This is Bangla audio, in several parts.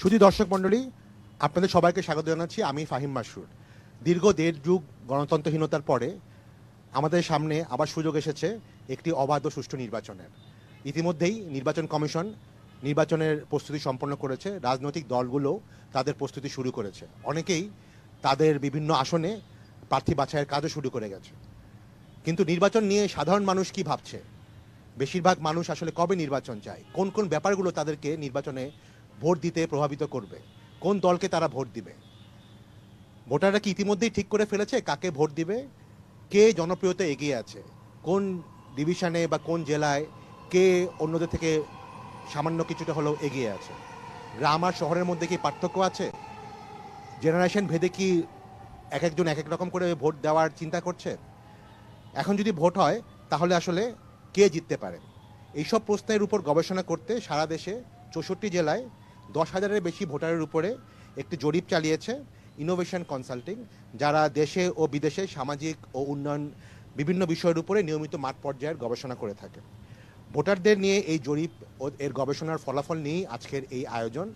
শুধু দর্শক মণ্ডলী, আপনাদের সবাইকে স্বাগত জানাচ্ছি। আমি ফাহিম মাসুর দীর্ঘ দেড় যুগ গণতন্ত্রহীনতার পরে আমাদের সামনে আবার সুযোগ এসেছে একটি অবাধ ও সুষ্ঠু নির্বাচনের। ইতিমধ্যেই নির্বাচন কমিশন নির্বাচনের প্রস্তুতি সম্পন্ন করেছে। রাজনৈতিক দলগুলো তাদের প্রস্তুতি শুরু করেছে। অনেকেই তাদের বিভিন্ন আসনে প্রার্থী বাছাইয়ের কাজও শুরু করে গেছে। কিন্তু নির্বাচন নিয়ে সাধারণ মানুষ কি ভাবছে? বেশিরভাগ মানুষ আসলে কবে নির্বাচন চায়? কোন কোন ব্যাপারগুলো তাদেরকে নির্বাচনে ভোট দিতে প্রভাবিত করবে। কোন দলকে তারা ভোট দিবে? ভোটাররা কি ইতিমধ্যেই ঠিক করে ফেলেছে কাকে ভোট দিবে? কে জনপ্রিয়তা এগিয়ে আছে? কোন ডিভিশনে বা কোন জেলায় কে অন্যদের থেকে সামান্য কিছুটা হলেও এগিয়ে আছে? গ্রাম আর শহরের মধ্যে কি পার্থক্য আছে? জেনারেশন ভেদে কি এক একজন এক এক রকম করে ভোট দেওয়ার চিন্তা করছে? এখন যদি ভোট হয়, তাহলে আসলে কে জিততে পারে? এইসব প্রশ্নের উপর গবেষণা করতে সারা দেশে চৌষট্টি জেলায় দশ হাজারের বেশি ভোটারের উপরে একটি জরিপ চালিয়েছে ইনোভেশন কনসাল্টিং যারা দেশে ও বিদেশে সামাজিক ও উন্নয়ন বিভিন্ন বিষয়ের উপরে নিয়মিত মাঠ পর্যায়ের গবেষণা করে থাকে। ভোটারদের নিয়ে এই জরিপ ও এর গবেষণার ফলাফল নিয়েই আজকের এই আয়োজন।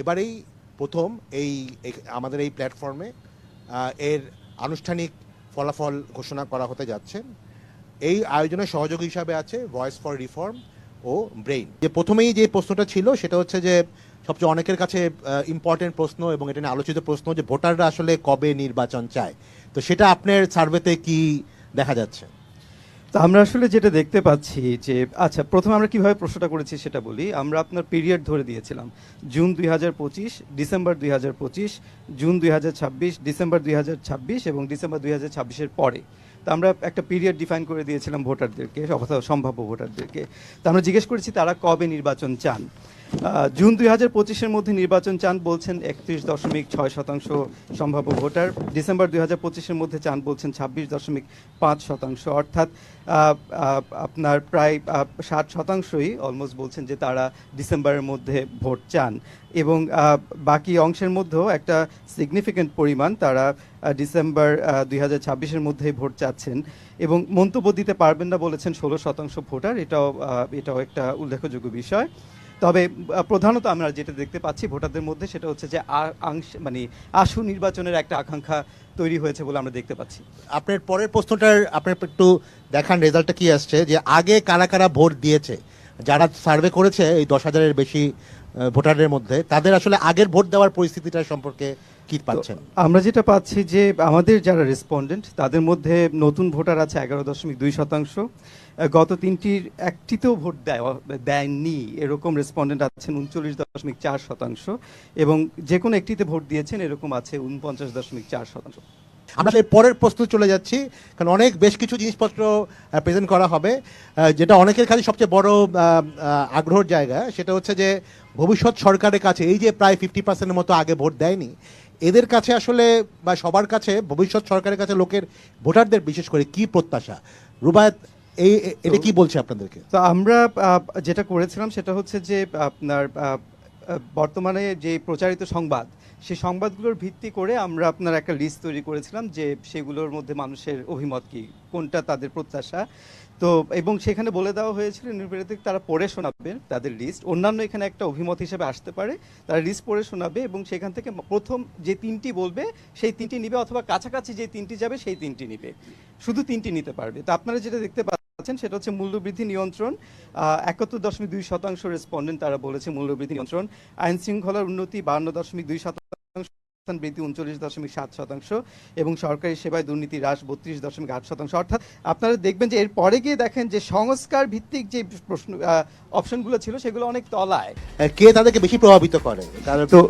এবারেই প্রথম এই আমাদের এই প্ল্যাটফর্মে এর আনুষ্ঠানিক ফলাফল ঘোষণা করা হতে যাচ্ছে। এই আয়োজনের সহযোগী হিসাবে আছে ভয়েস ফর রিফর্ম ও ব্রেইন যে প্রথমেই যে প্রশ্নটা ছিল, সেটা হচ্ছে যে সবচেয়ে অনেকের কাছে ইম্পর্টেন্ট প্রশ্ন এবং এটা নিয়ে আলোচিত প্রশ্ন যে ভোটাররা আসলে কবে নির্বাচন চায়। তো সেটা আপনার সার্ভেতে কি দেখা যাচ্ছে? তো আমরা আসলে যেটা দেখতে পাচ্ছি যে আচ্ছা প্রথমে আমরা কীভাবে প্রশ্নটা করেছি সেটা বলি। আমরা আপনার পিরিয়ড ধরে দিয়েছিলাম। জুন দুই হাজার পঁচিশ ডিসেম্বর দুই হাজার পঁচিশ জুন দুই হাজার ছাব্বিশ ডিসেম্বর দুই হাজার ছাব্বিশ এবং ডিসেম্বর দুই হাজার পরে। তো আমরা একটা পিরিয়ড ডিফাইন করে দিয়েছিলাম ভোটারদেরকে, অথবা সম্ভাব্য ভোটারদেরকে। তো আমরা জিজ্ঞেস করেছি তারা কবে নির্বাচন চান। জুন দুই হাজার পঁচিশের মধ্যে নির্বাচন চান বলছেন একত্রিশ দশমিক ছয় শতাংশ সম্ভাব্য ভোটার। ডিসেম্বর দুই হাজার পঁচিশের মধ্যে চান বলছেন ছাব্বিশ দশমিক পাঁচ শতাংশ। অর্থাৎ আপনার প্রায় ষাট শতাংশই অলমোস্ট বলছেন যে তারা ডিসেম্বরের মধ্যে ভোট চান। এবং বাকি অংশের মধ্যেও একটা সিগনিফিক্যান্ট পরিমাণ তারা ডিসেম্বর দুই হাজার ছাব্বিশের মধ্যেই ভোট চাচ্ছেন। এবং মন্তব্য দিতে পারবেন না বলেছেন ষোলো শতাংশ ভোটার। এটাও এটাও একটা উল্লেখযোগ্য বিষয়। তবে প্রধানত আমরা যেটা দেখতে পাচ্ছি ভোটারদের মধ্যে সেটা হচ্ছে যে আংশ মানে আশু নির্বাচনের একটা আকাঙ্ক্ষা তৈরি হয়েছে বলে আমরা দেখতে পাচ্ছি। আপনার পরের প্রশ্নটার আপনার একটু দেখান রেজাল্টটা কি আসছে, যে আগে কারা কারা ভোট দিয়েছে? যারা সার্ভে করেছে এই দশ হাজারের বেশি ভোটারের মধ্যে, তাদের আসলে আগের ভোট দেওয়ার পরিস্থিতিটা সম্পর্কে কি পাচ্ছেন? আমরা যেটা পাচ্ছি যে আমাদের যারা রেসপন্ডেন্ট তাদের মধ্যে নতুন ভোটার আছে এগারো দশমিক দুই শতাংশ। গত তিনটির একটিতেও ভোট দেয় দেয়নি এরকম রেসপন্ডেন্ট আছেন উনচল্লিশ দশমিক চার শতাংশ এবং যে কোনো একটিতে ভোট দিয়েছেন এরকম আছে উনপঞ্চাশ দশমিক চার শতাংশ। আমরা পরের প্রশ্ন চলে যাচ্ছি কারণ অনেক বেশ কিছু জিনিসপত্র প্রেজেন্ট করা হবে যেটা অনেকের কাছে সবচেয়ে বড় আগ্রহের জায়গা সেটা হচ্ছে যে ভবিষ্যৎ সরকারের কাছে এই যে প্রায় ফিফটি পার্সেন্টের মতো আগে ভোট দেয়নি এদের কাছে আসলে বা সবার কাছে, ভবিষ্যৎ সরকারের কাছে লোকের, ভোটারদের বিশেষ করে কি প্রত্যাশা? রুবায়ত, এই এটা কি বলছে আপনাদেরকে? তো আমরা যেটা করেছিলাম সেটা হচ্ছে যে আপনার বর্তমানে যে প্রচারিত সংবাদ সেই সংবাদগুলোর ভিত্তি করে আমরা আপনার একটা লিস্ট তৈরি করেছিলাম যে সেগুলোর মধ্যে মানুষের অভিমত কি, কোনটা তাদের প্রত্যাশা। তো এবং সেখানে বলে দেওয়া হয়েছিল নির্বাচিত তারা পড়ে শোনাবে তাদের লিস্ট অন্যান্য এখানে একটা অভিমত হিসেবে আসতে পারে, তারা লিস্ট পড়ে শোনাবে এবং সেখান থেকে প্রথম যে তিনটি বলবে, সেই তিনটি নিবে অথবা কাছাকাছি যে তিনটি যাবে, সেই তিনটি নিবে। শুধু তিনটি নিতে পারবে। তো আপনারা যেটা দেখতে পাচ্ছেন, সেটা হচ্ছে মূল্যবৃদ্ধি নিয়ন্ত্রণ। একাত্তর দশমিক দুই শতাংশ রেসপন্ডেন্ট তারা বলেছে মূল্যবৃদ্ধি নিয়ন্ত্রণ। আইন শৃঙ্খলার উন্নতি বান্ন দশমিক দুই শতাংশ অবস্থান বৃদ্ধি উনচল্লিশ দশমিক সাত শতাংশ এবং সরকারি সেবায় দুর্নীতি হ্রাস বত্রিশ দশমিক আট শতাংশ। অর্থাৎ আপনারা দেখবেন যে এর পরে গিয়ে দেখেন যে সংস্কার ভিত্তিক যে প্রশ্ন অপশনগুলো ছিল সেগুলো অনেক তলায়। কে তাদেরকে বেশি প্রভাবিত করে? কারণ তো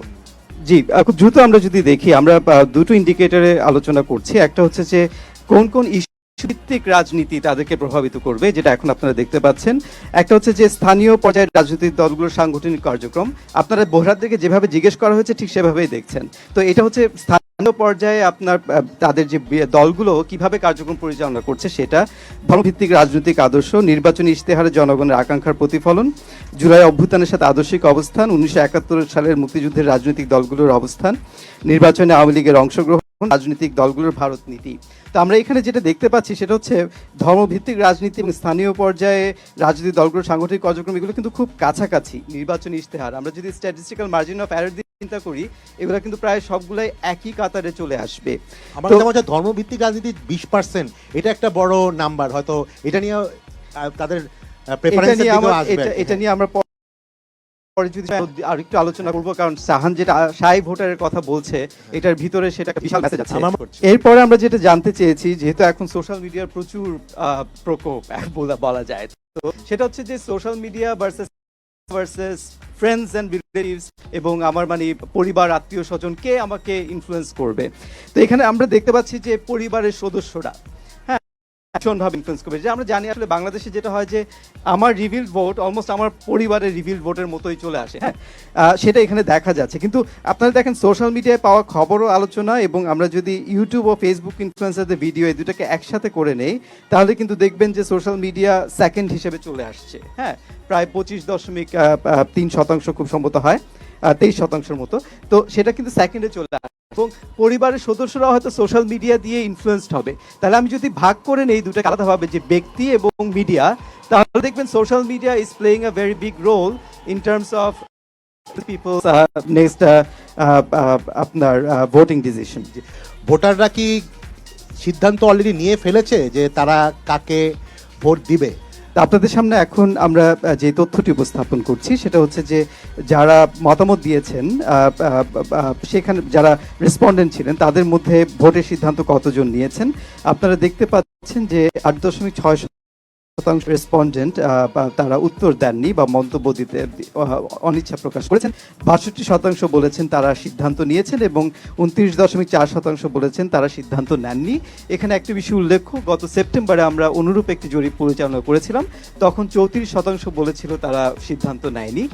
জি খুব দ্রুত আমরা যদি দেখি আমরা দুটো ইন্ডিকেটারে আলোচনা করছি। একটা হচ্ছে যে কোন কোন ইস্যু ভিত্তিক রাজনীতি তাদেরকে প্রভাবিত করবে, যেটা এখন আপনারা দেখতে পাচ্ছেন। একটা হচ্ছে যে স্থানীয় পর্যায়ের রাজনৈতিক দলগুলোর সাংগঠনিক কার্যক্রম। আপনারা ভোটারদেরকে যেভাবে জিজ্ঞেস করা হয়েছে, ঠিক সেভাবেই দেখছেন। তো এটা হচ্ছে স্থানীয় পর্যায়ে আপনার তাদের যে দলগুলো কীভাবে কার্যক্রম পরিচালনা করছে সেটা ধর্মভিত্তিক রাজনৈতিক আদর্শ, নির্বাচনী ইশতেহারে জনগণের আকাঙ্ক্ষার প্রতিফলন, জুলাই অভ্যুত্থানের সাথে আদর্শিক অবস্থান, উনিশশো একাত্তর সালের মুক্তিযুদ্ধের রাজনৈতিক দলগুলোর অবস্থান, নির্বাচনে আওয়ামী লীগের অংশগ্রহণ রাজনৈতিক দলগুলোর ভারত নীতি। তো আমরা এখানে যেটা দেখতে পাচ্ছি সেটা হচ্ছে ধর্মভিত্তিক রাজনীতি এবং স্থানীয় পর্যায়ে রাজনৈতিক দলগুলোর সাংগঠনিক কার্যক্রম এগুলো কিন্তু খুব কাছাকাছি নির্বাচনী ইশতেহার। আমরা যদি স্ট্যাটিস্টিক্যাল মার্জিন অফ অ্যারোর চিন্তা করি এগুলো কিন্তু প্রায় সবগুলাই একই কাতারে চলে আসবে। আমার হচ্ছে ধর্মভিত্তিক রাজনীতি বিশ পার্সেন্ট এটা একটা বড় নাম্বার হয়তো এটা নিয়ে তাদের এটা নিয়ে আমার এটা নিয়ে পরে যদি আর একটু আলোচনা করব কারণ সাহান যেটা সাই ভোটারের কথা বলছে এটার ভিতরে সেটা বিশাল মেসেজ আছে। এরপরে আমরা যেটা জানতে চেয়েছি যেহেতু এখন সোশ্যাল মিডিয়ার প্রচুর প্রকোপ বলা- যায় তো সেটা হচ্ছে যে social media versus versus friends and relatives এবং আমার মানে পরিবার আত্মীয় স্বজন কে আমাকে ইনফ্লুয়েন্স করবে তো এখানে আমরা দেখতে পাচ্ছি যে পরিবারের সদস্যরা ভীষণভাবে ইনফ্লুয়েন্স করবে। যে আমরা জানি আসলে বাংলাদেশে যেটা হয় যে, আমার রিভিল ভোট অলমোস্ট আমার পরিবারের রিভিল ভোটের মতোই চলে আসে। হ্যাঁ সেটা এখানে দেখা যাচ্ছে। কিন্তু আপনারা দেখেন সোশ্যাল মিডিয়ায় পাওয়া খবরও আলোচনা এবং আমরা যদি ইউটিউব ও ফেসবুক ইনফ্লুয়েন্সারদের ভিডিও এই দুটাকে একসাথে করে নেই, তাহলে কিন্তু দেখবেন যে সোশ্যাল মিডিয়া সেকেন্ড হিসেবে চলে আসছে। হ্যাঁ প্রায় পঁচিশ দশমিক তিন শতাংশ খুব সম্ভবত হয় তেইশ শতাংশের মতো। তো সেটা কিন্তু সেকেন্ডে চলে আসে এবং পরিবারের সদস্যরা হয়তো সোশ্যাল মিডিয়া দিয়ে ইনফ্লুয়েসড হবে। তাহলে আমি যদি ভাগ করে নেই দুটাকে আলাদাভাবে যে ব্যক্তি এবং মিডিয়া তাহলে দেখবেন social media is playing a very big role in terms of people's next আপনার ভোটিং ডিসিশন ভোটাররা কি সিদ্ধান্ত অলরেডি নিয়ে ফেলেছে যে তারা কাকে ভোট দিবে? আপনাদের সামনে এখন আমরা যে তথ্যটি উপস্থাপন করছি, সেটা হচ্ছে যে যারা মতামত দিয়েছেন সেখানে যারা রেসপন্ডেন্ট ছিলেন, তাদের মধ্যে ভোটের সিদ্ধান্ত কতজন নিয়েছেন? আপনারা দেখতে পাচ্ছেন যে আট দশমিক ছয় শতাংশ রেসপন্ডেন্ট তারা উত্তর দেননি বা মন্তব্য দিতে অনিচ্ছা প্রকাশ করেছেন। বাষট্টি শতাংশ বলেছেন তারা সিদ্ধান্ত নিয়েছেন এবং উনত্রিশ দশমিক চার শতাংশ বলেছেন তারা সিদ্ধান্ত নেননি। এখানে একটি বিষয় উল্লেখ্য গত সেপ্টেম্বরে আমরা অনুরূপ একটি জরিপ পরিচালনা করেছিলাম। তখন চৌত্রিশ শতাংশ বলেছিল তারা সিদ্ধান্ত নেয়নি।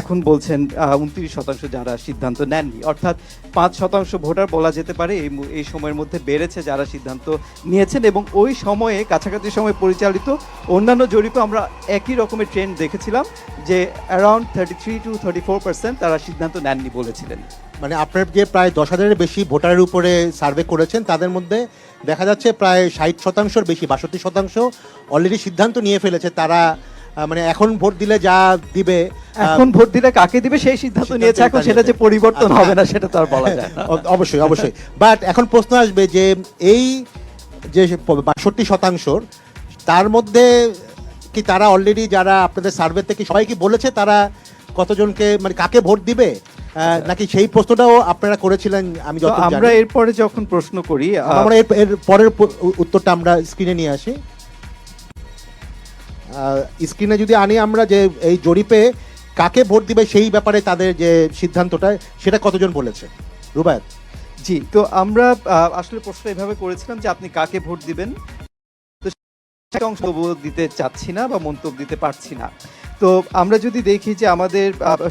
এখন বলছেন উনত্রিশ শতাংশ যারা সিদ্ধান্ত নেননি। অর্থাৎ পাঁচ শতাংশ ভোটার বলা যেতে পারে এই সময়ের মধ্যে বেড়েছে যারা সিদ্ধান্ত নিয়েছেন এবং ওই সময়ে, কাছাকাছি সময় পরিচালিত অন্যান্য জরিপে আমরা একই রকমের ট্রেন্ড দেখেছিলাম যে around thirty three to thirty four percent তারা সিদ্ধান্ত নেননি বলেছিলেন। মানে আপনার যে প্রায় দশ হাজারের বেশি ভোটারের উপরে সার্ভে করেছেন তাদের মধ্যে দেখা যাচ্ছে প্রায় ষাট শতাংশের বেশি বাষট্টি শতাংশ অলরেডি সিদ্ধান্ত নিয়ে ফেলেছে তারা মানে এখন ভোট দিলে যা দিবে এখন ভোট দিলে কাকে দিবে সেই সিদ্ধান্ত নিয়েছে এখন সেটা যে পরিবর্তন আচ্ছা। হবে না সেটা তো আর বলা যায় না। অবশ্যই অবশ্যই। বাট এখন প্রশ্ন আসবে যে এই যে বাষট্টি শতাংশর তার মধ্যে কি তারা অলরেডি যারা আপনাদের সার্ভে থেকে সবাই কি বলেছে তারা কতজনকে মানে কাকে ভোট দিবে? নাকি সেই প্রশ্নটাও আপনারা করেছিলেন আমি যত আমরা এরপরে যখন প্রশ্ন করি আমরা এর পরের উত্তরটা আমরা স্ক্রিনে নিয়ে আসি। স্ক্রিনে যদি আনি আমরা যে এই জরিপে কাকে ভোট দিবে সেই ব্যাপারে তাদের যে সিদ্ধান্তটা সেটা কতজন বলেছে? রুবায়ত। জি তো আমরা আসলে প্রশ্ন এভাবে করেছিলাম যে আপনি কাকে ভোট দিবেন? অংশ দিতে চাচ্ছি না বা মন্তব্য দিতে পারছি না। তো আমরা যদি দেখি যে আমাদের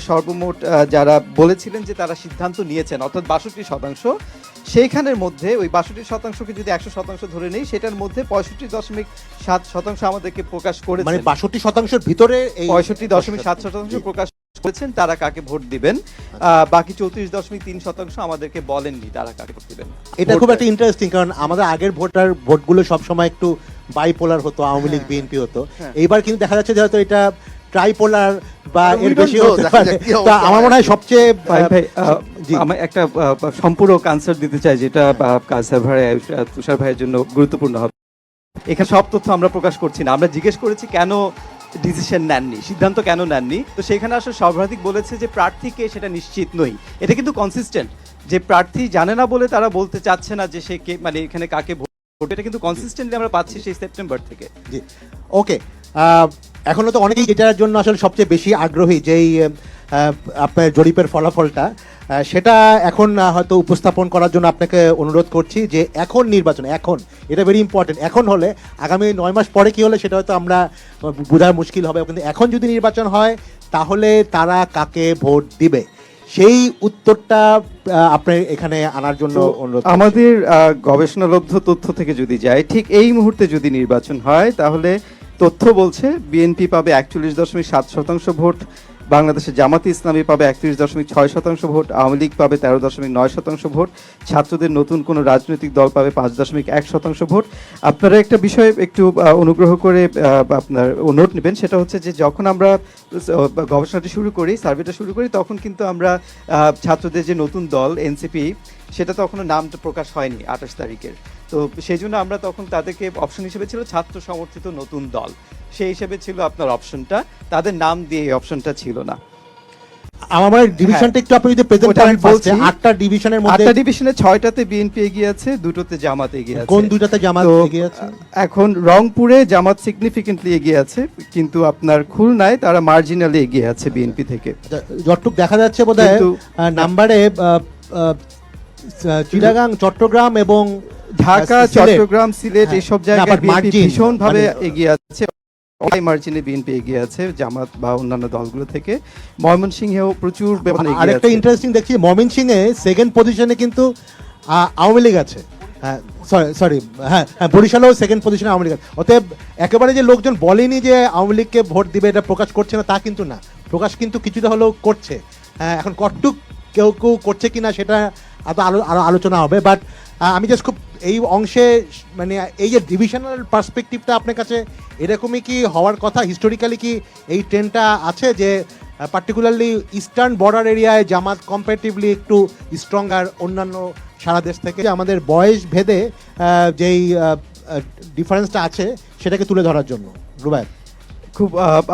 সর্বমোট যারা বলেছিলেন যে তারা সিদ্ধান্ত নিয়েছেন অর্থাৎ বাষট্টি শতাংশ সেইখানের মধ্যে ওই বাষট্টি শতাংশকে যদি একশো শতাংশ ধরে নেই সেটার মধ্যে পঁয়ষট্টি দশমিক সাত শতাংশ আমাদেরকে প্রকাশ করে মানে বাষট্টি শতাংশের ভিতরে এই পঁয়ষট্টি দশমিক সাত শতাংশ প্রকাশ করেছেন তারা কাকে ভোট দিবেন বাকি চৌত্রিশ দশমিক তিন শতাংশ আমাদেরকে বলেননি তারা কাকে ভোট দিবেন এটা খুব একটা ইন্টারেস্টিং কারণ আমাদের আগের ভোটার ভোটগুলো সব সময় একটু বাইপোলার হতো আওয়ামী লীগ হ্যাঁ। বিএনপি হতো হ্যাঁ। এইবার কিন্তু দেখা যাচ্ছে যে হয়তো এটা ট্রাইপোলার বা এর বেশি হতে পারে তা আমার মনে হয় হয়। সবচেয়ে। আমি একটা আহ, সম্পূরক আনসার দিতে চাই যেটা কাসার ভাই তুষার ভাইয়ের জন্য গুরুত্বপূর্ণ হবে এখানে সব তথ্য আমরা প্রকাশ করছি না আমরা জিজ্ঞেস করেছি কেন ডিসিশন নেননি, সিদ্ধান্ত কেন নেননি? তো সেখানে আসলে সর্বাধিক বলেছে যে প্রার্থীকে সেটা নিশ্চিত নই। এটা কিন্তু কনসিস্টেন্ট যে প্রার্থী জানে না বলে তারা বলতে চাচ্ছে না যে সে কে মানে এখানে কাকে ভোট এটা কিন্তু কনসিস্টেন্টলি আমরা পাচ্ছি সেই সেপ্টেম্বর থেকে। জি। ওকে এখনও তো অনেকেই এটার জন্য আসলে সবচেয়ে বেশি আগ্রহী, যেই আপনার জরিপের ফলাফলটা সেটা এখন হয়তো উপস্থাপন করার জন্য আপনাকে অনুরোধ করছি যে এখন নির্বাচন এখন এটা ভেরি ইম্পর্টেন্ট এখন হলে আগামী নয় মাস পরে কি হলে সেটা হয়তো আমরা বোঝা মুশকিল হবে কিন্তু এখন যদি নির্বাচন হয় তাহলে তারা কাকে ভোট দিবে? সেই উত্তরটা আপনি এখানে আনার জন্য অনুরোধ আমাদের গবেষণালব্ধ তথ্য থেকে যদি যায় ঠিক এই মুহূর্তে যদি নির্বাচন হয় তাহলে তথ্য বলছে বিএনপি পাবে একচল্লিশ দশমিক সাত শতাংশ ভোট বাংলাদেশের জামাতে ইসলামী পাবে একত্রিশ দশমিক ছয় শতাংশ ভোট, আওয়ামী লীগ পাবে তেরো দশমিক নয় শতাংশ ভোট, ছাত্রদের নতুন কোনো রাজনৈতিক দল পাবে পাঁচ দশমিক এক শতাংশ ভোট। আপনারা একটা বিষয়ে একটু অনুগ্রহ করে আপনার নোট নেবেন, সেটা হচ্ছে যে যখন আমরা গবেষণাটি শুরু করি, সার্ভেটা শুরু করি, তখন কিন্তু আমরা ছাত্রদের যে নতুন দল, এনসিপি, সেটা তখনও নামটা প্রকাশ হয়নি আঠাশ তারিখের। তো সেই জন্য আমরা তখন তাদেরকে অপশন হিসেবে ছিল ছাত্র সমর্থিত নতুন দল। সেই হিসেবে ছিল আপনার অপশনটা। তাদের নাম দিয়ে এই অপশনটা ছিল না। আমার ডিভিশনটা একটু আপনি যদি প্রেজেন্ট করেন বলছি। আটটা ডিভিশনের মধ্যে আটটা ডিভিশনে ছয়টাতে বিএনপি এগিয়ে আছে দুটোতে জামাত এগিয়ে আছে। কোন জামাত এগিয়ে আছে? এখন রংপুরে জামাত সিগনিফিকেন্টলি এগিয়ে আছে কিন্তু আপনার খুলনায় তারা মার্জিনালি এগিয়ে আছে বিএনপি থেকে। যতটুক দেখা যাচ্ছে বোধহয় নাম্বারে চিটাগাং চট্টগ্রাম এবং ঢাকা চট্টগ্রাম সিলেট হ্যাঁ। এইসব জায়গায় ভীষণ ভাবে মানে- এগিয়ে আছে। অনেক মার্জিনে বিএনপি এগিয়ে আছে জামাত বা অন্যান্য দলগুলো থেকে। ময়মনসিংহেও প্রচুর ব্যবধানে এগিয়ে আরেকটা আছে। ইন্টারেস্টিং দেখছি মমিন সিং এ সেকেন্ড পজিশনে কিন্তু আহ, আওয়ামী লীগ আছে। হ্যাঁ সরি সরি হ্যাঁ হ্যাঁ বরিশালেও সেকেন্ড পজিশনে আওয়ামী লীগ আছে। অতএব একেবারে যে লোকজন বলেনি যে আওয়ামী লীগকে ভোট দিবে এটা প্রকাশ করছে না তা কিন্তু না। প্রকাশ কিন্তু কিছুটা হলেও করছে। হ্যাঁ এখন কটটুক কেউ কেউ করছে কিনা সেটা এত আলো আলোচনা হবে। বাট আমি জাস্ট খুব এই অংশে মানে এই যে ডিভিশনাল পার্সপেক্টিভটা আপনার কাছে এরকমই কি হওয়ার কথা? হিস্টোরিক্যালি কি এই ট্রেনটা আছে যে পার্টিকুলারলি ইস্টার্ন বর্ডার এরিয়ায় জামাত কম্পারেটিভলি একটু স্ট্রঙ্গার অন্যান্য সারা দেশ থেকে? আমাদের বয়স ভেদে যেই ডিফারেন্সটা আছে সেটাকে তুলে ধরার জন্য। রুবায় খুব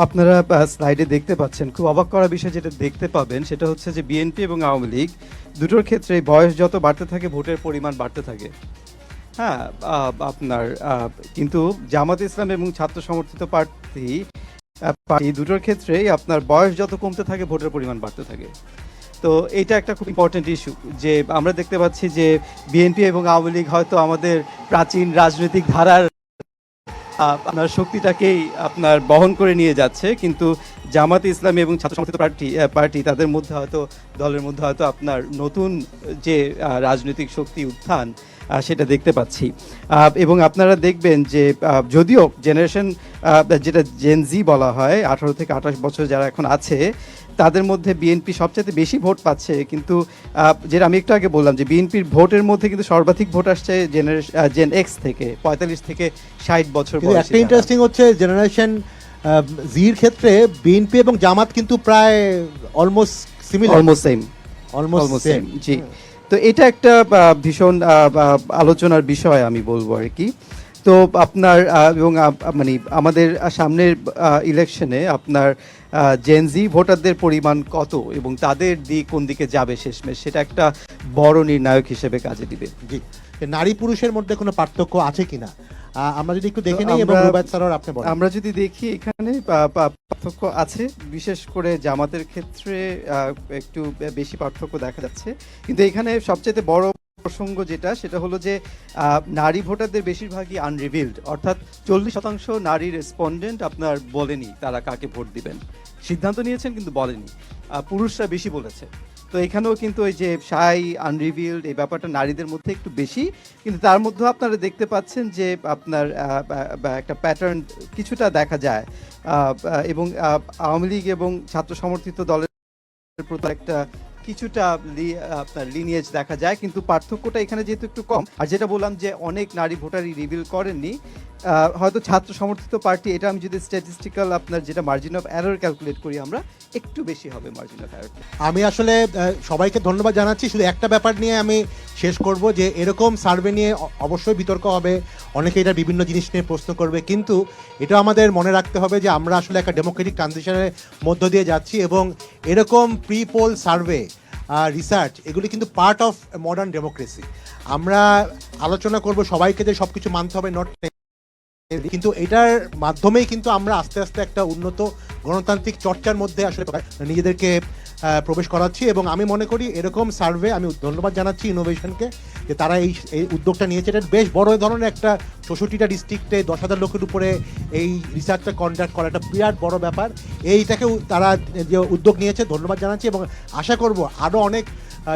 আপনারা স্লাইডে দেখতে পাচ্ছেন, খুব অবাক করা বিষয় যেটা দেখতে পাবেন, সেটা হচ্ছে যে বিএনপি এবং আওয়ামী লীগ দুটোর ক্ষেত্রে বয়স যত বাড়তে থাকে, ভোটের পরিমাণ বাড়তে থাকে। হ্যাঁ আপনার কিন্তু জামাত ইসলাম এবং ছাত্র সমর্থিত প্রার্থী পার্টি দুটোর ক্ষেত্রেই আপনার বয়স যত কমতে থাকে, ভোটের পরিমাণ বাড়তে থাকে। তো এটা একটা খুব ইম্পর্টেন্ট ইস্যু যে আমরা দেখতে পাচ্ছি যে বিএনপি এবং আওয়ামী লীগ হয়তো আমাদের প্রাচীন রাজনৈতিক ধারার আপনার শক্তিটাকেই আপনার বহন করে নিয়ে যাচ্ছে, কিন্তু জামাত ইসলামী এবং ছাত্র সমর্থিত পার্টি পার্টি তাদের মধ্যে হয়তো, দলের মধ্যে হয়তো আপনার নতুন যে রাজনৈতিক শক্তি উত্থান সেটা দেখতে পাচ্ছি। এবং আপনারা দেখবেন যে যদিও জেনারেশন যেটা জেনজি বলা হয় আঠারো থেকে আঠাশ বছর যারা এখন আছে তাদের মধ্যে বিএনপি সবচেয়ে বেশি ভোট পাচ্ছে। কিন্তু যেটা আমি একটু আগে বললাম যে বিএনপির ভোটের মধ্যে কিন্তু সর্বাধিক ভোট আসছে জেনারেশন জেন এক্স থেকে পঁয়তাল্লিশ থেকে ষাট বছর একটা ইন্টারেস্টিং হচ্ছে জেনারেশন জির ক্ষেত্রে বিএনপি এবং জামাত কিন্তু প্রায় almost similar almost same almost same জি। তো এটা একটা ভীষণ আলোচনার বিষয় আমি বলব আর কি। তো আপনার এবং মানে আমাদের সামনের ইলেকশনে আপনার জেনজি ভোটারদের পরিমাণ কত এবং তাদের দিক কোন দিকে যাবে শেষমেশ, সেটা একটা বড় নির্ণায়ক হিসেবে কাজে দিবে। জি। নারী পুরুষের মধ্যে কোনো পার্থক্য আছে কিনা? আমরা যদি একটু দেখে নিই এবং রুবায়ত স্যার আপনি বলেন। আমরা যদি দেখি এখানে পার্থক্য আছে। বিশেষ করে জামাতের ক্ষেত্রে একটু বেশি পার্থক্য দেখা যাচ্ছে। কিন্তু এখানে সবচেয়ে বড় প্রসঙ্গ যেটা সেটা হলো যে আহ, নারী ভোটারদের বেশিরভাগই আনরিভিলড অর্থাৎ চল্লিশ শতাংশ নারী রেসপন্ডেন্ট আপনার বলেনি তারা কাকে ভোট দিবেন। সিদ্ধান্ত নিয়েছেন কিন্তু বলেনি। পুরুষরা বেশি বলেছে। তো এখানেও কিন্তু ওই যে সাই আনরিভিলড এই ব্যাপারটা নারীদের মধ্যে একটু বেশি। কিন্তু তার মধ্যেও আপনারা দেখতে পাচ্ছেন যে আপনার একটা প্যাটার্ন কিছুটা দেখা যায়। এবং আওয়ামী লীগ এবং ছাত্র সমর্থিত দলের প্রতি একটা কিছুটা আপনার লিনিয়েজ দেখা যায়, কিন্তু পার্থক্যটা এখানে যেহেতু একটু কম, আর যেটা বললাম যে অনেক নারী ভোটারই রিভিল করেননি হয়তো ছাত্র সমর্থিত পার্টি এটা আমি যদি স্ট্যাটিস্টিক্যাল আপনার যেটা মার্জিন অফ এরর ক্যালকুলেট করি আমরা, একটু বেশি হবে মার্জিন অফ এরর আমি আসলে সবাইকে ধন্যবাদ জানাচ্ছি, শুধু একটা ব্যাপার নিয়ে আমি শেষ করব যে এরকম সার্ভে নিয়ে অবশ্যই বিতর্ক হবে অনেকে এটা বিভিন্ন জিনিস নিয়ে প্রশ্ন করবে, কিন্তু এটা আমাদের মনে রাখতে হবে যে আমরা আসলে একটা ডেমোক্রেটিক ট্রানজিশনের মধ্য দিয়ে যাচ্ছি, এবং এরকম প্রি পোল সার্ভে রিসার্চ এগুলি কিন্তু পার্ট অফ মডার্ন ডেমোক্রেসি আমরা আলোচনা করব সবাইকে যে সব কিছু মানতে হবে নট কিন্তু এটার মাধ্যমেই কিন্তু আমরা আস্তে আস্তে একটা উন্নত গণতান্ত্রিক চর্চার মধ্যে আসলে নিজেদেরকে প্রবেশ করাচ্ছি এবং আমি মনে করি এরকম সার্ভে আমি ধন্যবাদ জানাচ্ছি ইনোভেশনকে যে তারা এই এই উদ্যোগটা নিয়েছে। এটা বেশ বড় ধরনের একটা চৌষট্টিটা ডিস্ট্রিক্টে দশ হাজার লোকের উপরে এই রিসার্চটা কন্ডাক্ট করা একটা বিরাট বড় ব্যাপার। এইটাকে তারা যে উদ্যোগ নিয়েছে, ধন্যবাদ জানাচ্ছি এবং আশা করব আরও অনেক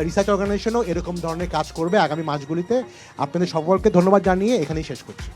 রিসার্চ অর্গানাইজেশনও এরকম ধরনের কাজ করবে আগামী মাসগুলিতে। আপনাদের সকলকে ধন্যবাদ জানিয়ে এখানেই শেষ করছি।